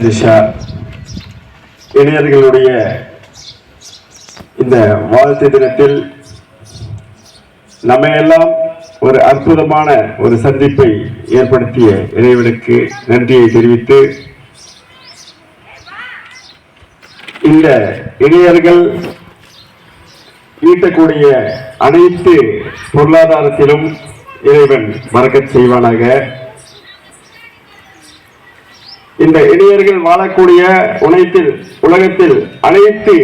திஷா இளைஞர்களுடைய இந்த வாழ்த்து தினத்தில் நம்ம எல்லாம் ஒரு அற்புதமான ஒரு சந்திப்பை ஏற்படுத்திய இறைவனுக்கு நன்றியை தெரிவித்து இந்த இளைஞர்கள் ஈட்டக்கூடிய அனைத்து பொருளாதாரத்திலும் இறைவன் மறக்கச் செய்வானாக. இந்த இளைஞர்கள் வாழக்கூடிய உலகத்தில் உலகத்தில் அனைத்து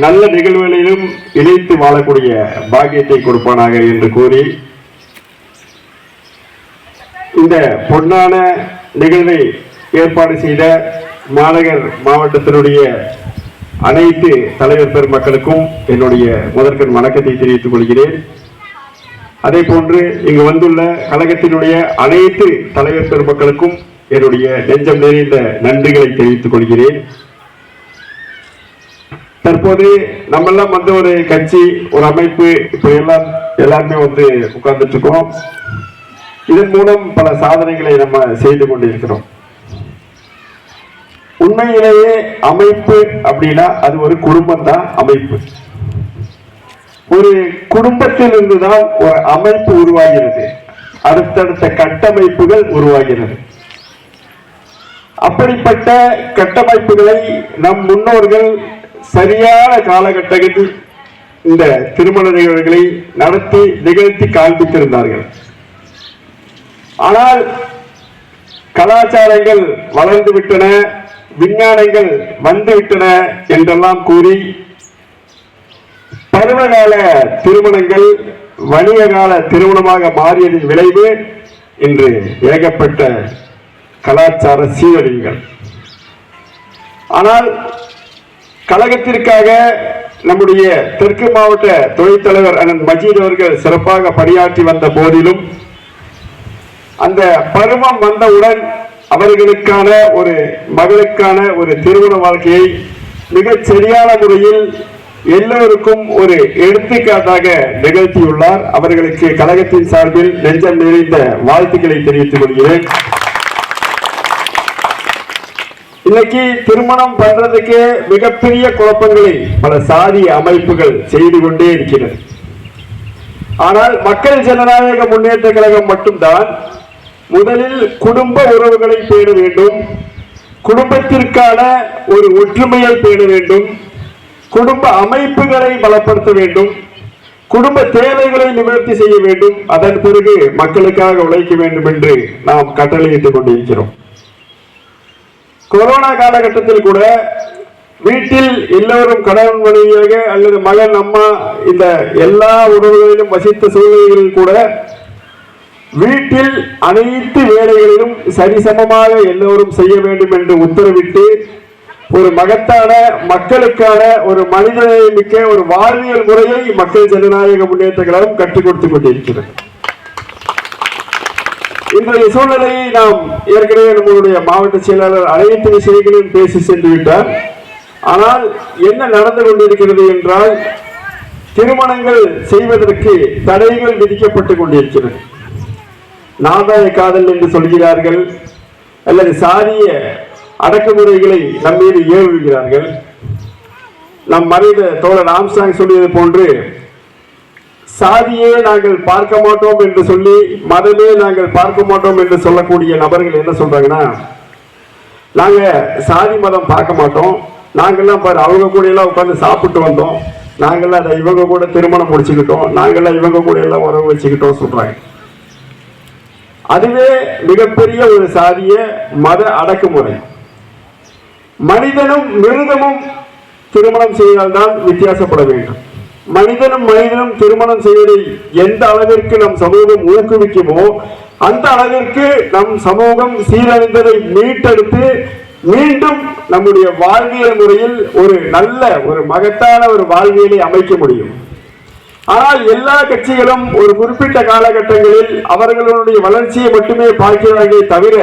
நல்ல நிகழ்வுகளிலும் இணைத்து வாழக்கூடிய பாக்கியத்தை கொடுப்பானாக என்று கூறி இந்த பொன்னான நிகழ்வை ஏற்பாடு செய்த மாநகர் மாவட்டத்தினுடைய அனைத்து தலைவர் பெருமக்களுக்கும் என்னுடைய முதற்கண் வணக்கத்தை தெரிவித்துக் கொள்கிறேன். அதே போன்று இங்கு வந்துள்ள கழகத்தினுடைய அனைத்து தலைவர் பெருமக்களுக்கும் என்னுடைய நெஞ்சம் நிறைந்த நன்றிகளை தெரிவித்துக் கொள்கிறேன். தற்போது நம்மெல்லாம் வந்து ஒரு கட்சி ஒரு அமைப்பு இப்ப எல்லாம் எல்லாருமே வந்து உட்கார்ந்துட்டு இருக்கோம் இதன் மூலம் பல சாதனைகளை நம்ம செய்து கொண்டிருக்கிறோம். உண்மையிலேயே அமைப்பு அப்படின்னா அது ஒரு குடும்பம் தான் அமைப்பு. ஒரு குடும்பத்தில் இருந்துதான் ஒரு அமைப்பு உருவாகிறது. அடுத்தடுத்த கட்டமைப்புகள் உருவாகிறது. அப்படிப்பட்ட கட்டமைப்புகளை நம் முன்னோர்கள் சரியான காலகட்டத்தில் இந்த திருமண நிகழ்வுகளை நடத்தி நிகழ்த்தி காண்பித்திருந்தார்கள். ஆனால் கலாச்சாரங்கள் வளர்ந்து விட்டன விஞ்ஞானங்கள் வந்துவிட்டன என்றெல்லாம் கூறி பருவகால திருமணங்கள் வணிக கால திருமணமாக மாறியதின் விளைவு இன்று ஏகப்பட்ட கலாச்சார சீரழிவுகள். ஆனால் கழகத்திற்காக நம்முடைய தெற்கு மாவட்ட துணைத் தலைவர் அண்ணன் மஜீத் அவர்கள் சிறப்பாக பணியாற்றி வந்த போதிலும் அந்த பருவம் வந்தவுடன் அவர்களுக்கான ஒரு மகளுக்கான ஒரு திருமண வாழ்க்கையை மிகச் சரியான முறையில் எல்லோருக்கும் ஒரு எடுத்துக்காட்டாக நிகழ்த்தியுள்ளார். அவர்களுக்கு கழகத்தின் சார்பில் நெஞ்சம் நிறைந்த வாழ்த்துக்களை தெரிவித்துக் கொள்கிறேன். இன்னைக்கு திருமணம் பண்றதுக்கு மிகப்பெரிய குழப்பங்களை பல சாதி அமைப்புகள் செய்து கொண்டே இருக்கிறது. ஆனால் மக்கள் ஜனநாயக முன்னேற்ற கழகம் மட்டும்தான் முதலில் குடும்ப உறவுகளை பேண வேண்டும் குடும்பத்திற்கான ஒரு ஒற்றுமையை பேண வேண்டும் குடும்ப அமைப்புகளை பலப்படுத்த வேண்டும் குடும்ப தேவைகளை நிவர்த்தி செய்ய வேண்டும். அதன் பிறகு மக்களுக்காக உழைக்க வேண்டும் என்று நாம் கட்டளையிட்டுக் கொண்டிருக்கிறோம். கொரோனா காலகட்டத்தில் கூட வீட்டில் எல்லோரும் கணவன் மனைவியாக அல்லது மகன் அம்மா இந்த எல்லா உறவுகளிலும் வசித்த சூழ்நிலைகளில் கூட வீட்டில் அனைத்து வேலைகளிலும் சரிசமமாக எல்லோரும் செய்ய வேண்டும் என்று உத்தரவிட்டு ஒரு மகத்தான மக்களுக்கான ஒரு மனிதநேயமிக்க ஒரு வாழ்வியல் முறையை மக்கள் ஜனநாயக முன்னேற்ற கழகம் கற்றுக் கொடுத்துக் கொண்டிருக்கிறது. இன்றைய சூழ்நிலையை நாம் ஏற்கனவே நம்மளுடைய மாவட்ட செயலாளர் அனைத்து விஷயங்களையும் பேசி சென்று விட்டார். ஆனால் என்ன நடந்து கொண்டிருக்கிறது என்றால் திருமணங்கள் செய்வதற்கு தடைகள் விதிக்கப்பட்டுக் கொண்டிருக்கிறது. நாதாய காதல் என்று சொல்கிறார்கள் அல்லது சாதிய அடக்குமுறைகளை நம்மீது ஏவுகிறார்கள். நம் மறைந்த தோழர் ஆம்சாங் சொல்லியது போன்று சாதியே நாங்கள் பார்க்க மாட்டோம் என்று சொல்லி மதமே நாங்கள் பார்க்க மாட்டோம் என்று சொல்லக்கூடிய நபர்கள் என்ன சொல்றாங்கன்னா நாங்க சாதி மதம் பார்க்க மாட்டோம். நாங்கெல்லாம் பாரு அவங்க கூட எல்லாம் உட்காந்து சாப்பிட்டு வந்தோம். நாங்கள்லாம் அதை இவங்க கூட திருமணம் முடிச்சுக்கிட்டோம். நாங்கள்லாம் இவங்க கூட எல்லாம் உறவு வச்சுக்கிட்டோம் சொல்றாங்க. அதுவே மிகப்பெரிய ஒரு சாதிய மத அடக்குமுறை. மனிதனும் மிருகமும் திருமணம் செய்தால்தான் வித்தியாசப்பட வேண்டும். மனிதனும் மனிதனும் திருமணம் செய்வதை எந்த அளவிற்கு நம் சமூகம் ஊக்குவிக்குமோ அந்த அளவிற்கு நம் சமூகம் சீரழிந்ததை மீட்டெடுத்து மீண்டும் நம்முடைய வாழ்வியல் முறையில் ஒரு நல்ல ஒரு மகத்தான ஒரு வாழ்வியலை அமைக்க முடியும். ஆனால் எல்லா கட்சிகளும் ஒரு குறிப்பிட்ட காலகட்டங்களில் அவர்களுடைய வளர்ச்சியை மட்டுமே பார்க்கிறார்களே தவிர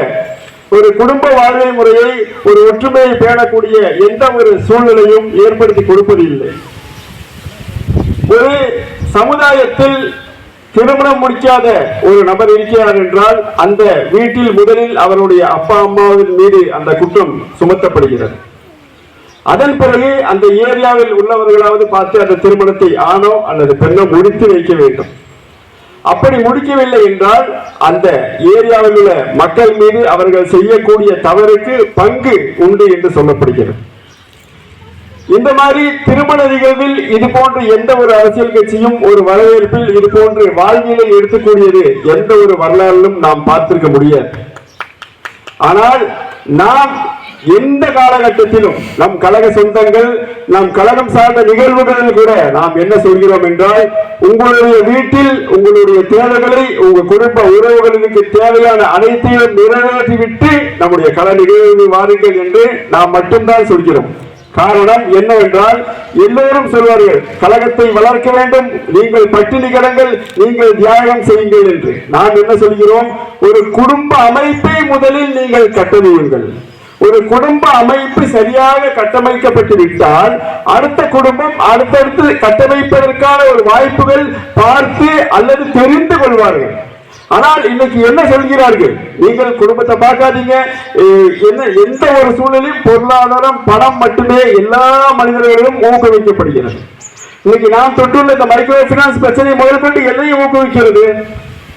ஒரு குடும்ப வாழ்வை முறையை ஒரு ஒற்றுமையை பேணக்கூடிய எந்த ஒரு சூழ்நிலையும் ஏற்படுத்தி கொடுப்பதில்லை. ஒரு சமுதாயத்தில் திருமணம் முடிக்காத ஒரு நபர் இருக்கிறார் என்றால் அந்த வீட்டில் முதலில் அவருடைய அப்பா அம்மாவின் மீது அந்த குற்றம் சுமத்தப்படுகிறது. அதன் பிறகு அந்த ஏரியாவில் உள்ளவர்களாவது பார்த்து அந்த திருமணத்தை ஆணோ அல்லது பெண்ணோ முடித்து வைக்க வேண்டும். அப்படி முடிக்கவில்லை என்றால் அந்த ஏரியாவில் உள்ள மக்கள் மீது அவர்கள் செய்யக்கூடிய தவறுக்கு பங்கு உண்டு என்று சொல்லப்படுகிறது. இந்த மாதிரி திருமண நிகழ்வில் இது போன்ற எந்த ஒரு அரசியல் கட்சியும் ஒரு வரவேற்பில் இது போன்று வாழ்வியலை எடுத்துக்கூடியது எந்த ஒரு வரலாறிலும் நாம் பார்த்திருக்க முடியாது. ஆனால் நாம் எந்த காலகட்டத்திலும் நம் கழக சொந்தங்கள் நம் கழகம் சார்ந்த நிகழ்வுகளில் கூட நாம் என்ன சொல்கிறோம் என்றால் உங்களுடைய வீட்டில் உங்களுடைய தேவைகளை உங்க குடும்ப உறவுகளுக்கு தேவையான அனைத்தையும் நிறைவேற்றிவிட்டு நம்முடைய கல நிகழ்வு வாருங்கள் என்று நாம் மட்டும்தான் சொல்கிறோம். காரணம் என்னவென்றால் எல்லோரும் சொல்வார்கள் கழகத்தை வளர்க்க வேண்டும் நீங்கள் பட்டினி கடங்கள் நீங்கள் தியாகம் செய்யுங்கள் என்று. நாம் என்ன சொல்கிறோம்? ஒரு குடும்ப அமைப்பை முதலில் நீங்கள் கட்டமையுங்கள் ஒரு குடும்ப அமைப்பு சரியாக கட்டமைக்கப்பட்டு விட்டால் அடுத்த குடும்பம் அடுத்தடுத்து கட்டமைப்பதற்கான ஒரு வாய்ப்புகள் பார்த்து அல்லது தெரிந்து கொள்வார்கள். ஆனால் இன்னைக்கு என்ன சொல்கிறார்கள்? நீங்கள் குடும்பத்தை பார்க்காதீங்க. என்ன எந்த ஒரு சூழலிலும் பொருளாதாரம் பணம் மட்டுமே எல்லா மனிதர்களிலும் ஊக்குவிக்கப்படுகிறது. இன்னைக்கு நான் தொட்டுள்ள இந்த மைக்ரோ பினான்ஸ் பிரச்சனை முதற்கொண்டு எதையும் ஊக்குவிக்கிறது?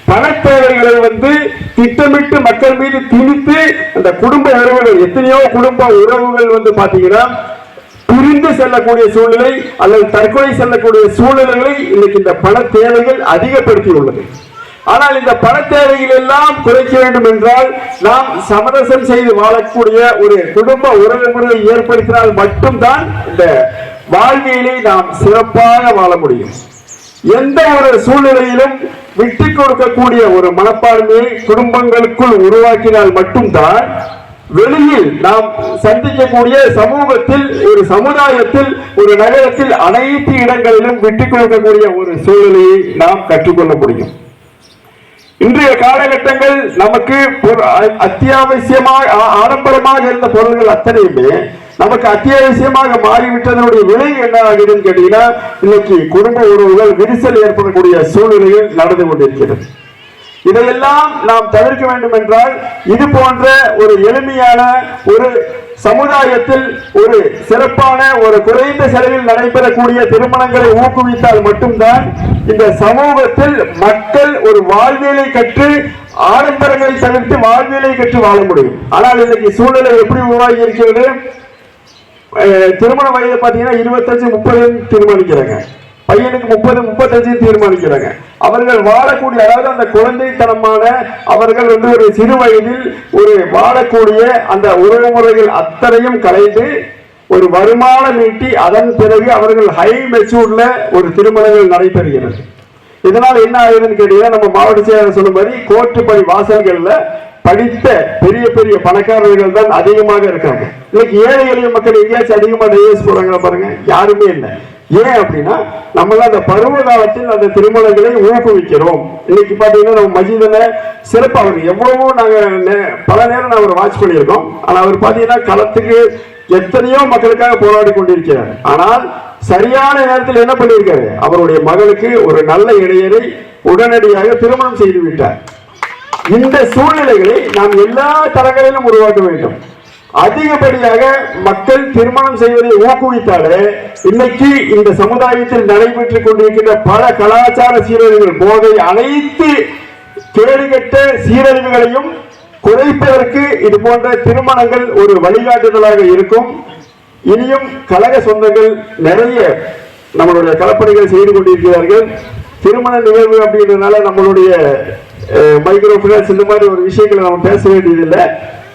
பணத்தேவைகளை வந்து திட்டமிட்டு மக்கள் மீது திணித்து அந்த குடும்ப உறவுகள் எத்தனையோ குடும்ப உறவுகள் வந்து பாத்தீங்கன்னா பிரிந்து செல்லக்கூடிய சூழ்நிலை அல்லது தற்கொலை செல்லக்கூடிய சூழ்நிலைகளை இன்னைக்கு இந்த பண தேவைகள் அதிகப்படுத்தியுள்ளது. ஆனால் இந்த பண எல்லாம் குறைக்க வேண்டும் என்றால் நாம் சமரசம் செய்து வாழக்கூடிய ஒரு குடும்ப உறவு முறையை ஏற்படுத்தினால் மட்டும்தான் இந்த வாழ்வியலை நாம் சிறப்பாக வாழ முடியும். எந்த ஒரு சூழ்நிலையிலும் விட்டு கொடுக்கக்கூடிய ஒரு மனப்பான்மையை குடும்பங்களுக்குள் உருவாக்கினால் மட்டும்தான் வெளியில் நாம் சந்திக்கக்கூடிய சமூகத்தில் ஒரு சமுதாயத்தில் ஒரு நகரத்தில் அனைத்து இடங்களிலும் விட்டு கொடுக்கக்கூடிய ஒரு சூழ்நிலையை நாம் கற்றுக்கொள்ள முடியும். இன்றைய காலகட்டங்கள் நமக்கு பொரு- அ- அத்தியாவசியமாக ஆடம்பரமாக இருந்த பொருள்கள் அத்தனையுமே நமக்கு அத்தியாவசியமாக மாறிவிட்டதனுடைய விலை என்ன ஆகுதுன்னு கேட்டீங்கன்னா இன்னைக்கு குடும்ப உறவுகள் விரிசல் ஏற்படக்கூடிய சூழ்நிலைகள் நடந்து கொண்டிருக்கிறது. இதையெல்லாம் நாம் தவிர்க்க வேண்டும் என்றால் இது போன்ற ஒரு எளிமையான ஒரு சமுதாயத்தில் ஒரு சிறப்பான ஒரு குறைந்த செலவில் நடைபெறக்கூடிய திருமணங்களை ஊக்குவித்தால் மட்டும்தான் இந்த சமூகத்தில் மக்கள் ஒரு வாழ்வியலை கற்று ஆடம்பரங்களை தவிர்த்து வாழ்வியலை கற்று வாழ முடியும். ஆனால் இன்னைக்கு சூழ்நிலை எப்படி உருவாகி இருக்கிறது? திருமண வயது பார்த்தீங்கன்னா இருபத்தஞ்சு முப்பது திருமணிக்கிறாங்க. பையனுக்கு முப்பது முப்பத்தஞ்சு தீர்மானிக்கிறாங்க. அவர்கள் வாழக்கூடிய அதாவது அந்த குழந்தைத்தனமான அவர்கள் வந்து ஒரு சிறு வயதில் ஒரு வாழக்கூடிய அந்த உறவு முறைகள் அத்தனையும் கலைந்து ஒரு வருமானம் ஈட்டி அதன் பிறகு அவர்கள் ஹை மெச்சூர்ல ஒரு திருமணங்கள் நடைபெறுகிறது. இதனால் என்ன ஆகுதுன்னு கேட்டீங்கன்னா நம்ம மாவட்ட செயலர் சொன்ன மாதிரி கோர்ட்டு வாசல்கள்ல படித்த பெரிய பெரிய பணக்காரர்கள் தான் அதிகமாக இருக்காங்க. இன்னைக்கு ஏழை எளிய மக்கள் எங்கேயாச்சும் அதிகமா டைவர்ஸ் போறாங்களா பாருங்க. யாருமே இல்லை. ஏன் அப்படின்னா நம்ம அந்த பருவ காலத்தில் அந்த திருமணங்களை ஊக்குவிக்கிறோம். இன்னைக்கு பார்த்தீங்கன்னா நம்ம மஜிதில் சிறப்பு அவர் எவ்வளவோ நாங்கள் நே- பல நேரம் நான் அவர் வாட்ச் பண்ணியிருக்கோம். ஆனால் அவர் பார்த்தீங்கன்னா களத்துக்கு எத்தனையோ மக்களுக்காக போராடி கொண்டிருக்கிறார். ஆனால் சரியான நேரத்தில் என்ன பண்ணியிருக்காரு? அவருடைய மகளுக்கு ஒரு நல்ல இடையரை உடனடியாக திருமணம் செய்து விட்டார். இந்த சூழ்நிலைகளை நாம் எல்லா தரங்களிலும் உருவாக்க வேண்டும். அதிகப்படியாக மக்கள் திருமணம் செய்வதை ஊக்குவித்தாலே இன்னைக்கு இந்த சமுதாயத்தில் நடைபெற்றுக் கொண்டிருக்கின்ற பல கலாச்சார சீரழிவுகள் போதை அனைத்து கேடுகட்ட சீரழிவுகளையும் குறைப்பதற்கு இது போன்ற திருமணங்கள் ஒரு வழிகாட்டுதலாக இருக்கும். இனியும் கழக சொந்தங்கள் நிறைய நம்மளுடைய கலப்பணிகள் செய்து கொண்டிருக்கிறார்கள். திருமண நிகழ்வு அப்படின்றதுனால நம்மளுடைய மைக்ரோ இந்த மாதிரி ஒரு விஷயங்களை நம்ம பேச வேண்டியதில்லை.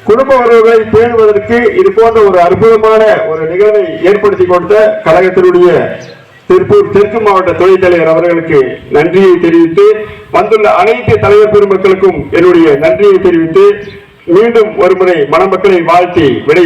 குடும்ப உறவுகளை பேணுவதற்கு இது போன்ற ஒரு அற்புதமான ஒரு நிகழ்வை ஏற்படுத்தி கொடுத்த கழகத்தினுடைய திருப்பூர் தெற்கு மாவட்ட துணைத் தலைவர் அவர்களுக்கு நன்றியை தெரிவித்து வந்துள்ள அனைத்து தலைவர் பெருமக்களுக்கும் என்னுடைய நன்றியை தெரிவித்து மீண்டும் ஒருமுறை மணமக்களை வாழ்த்தி விடை